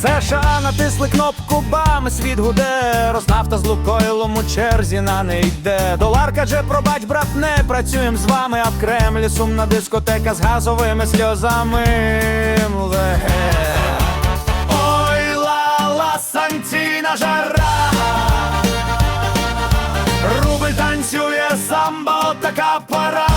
США натисли кнопку бам, світ гуде, Роснафта з Лукойлом у черзі на не йде. Долар каже, пробач, брат, не працюєм з вами, а в Кремлі сумна дискотека з газовими сльозами. Ой, лала, санкційна жара. Рубль танцює самбо, така пора.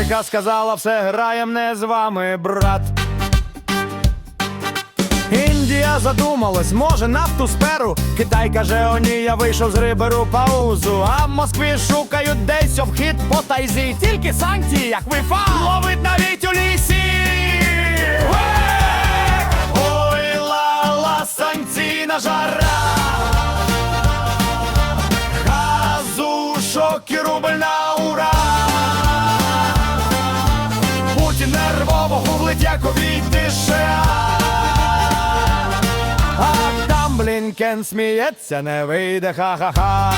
Америка сказала, все граєм не з вами, брат. Індія задумалась, може нафту сперу. Китай каже, о ні, я вийшов з риберу паузу. А в Москві шукають десь обхід по тайзі. Тільки санкції, як вифа, ловить навіть у лісі. Ой, лала, санкційна жара. Газу, шок і рубль на Путін нервово гуглить, як обійти США. А там Блінкен сміється, не вийде ха-ха-ха.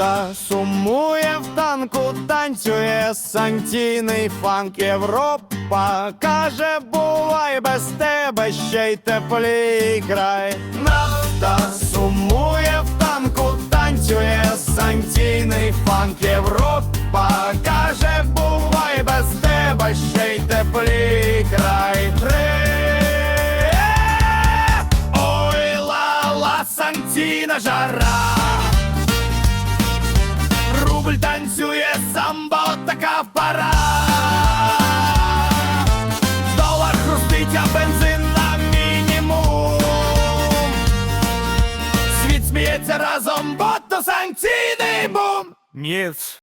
Нафта сумує в танку, танцює санкційний фанк Європа. Каже, бувай без тебе ще й теплій край. Нафта сумує Рубль танцює самбо, така пара. Долар хрустить, а бензин на мінімум. Світ сміється разом, бо то санкційний бум. Ніц.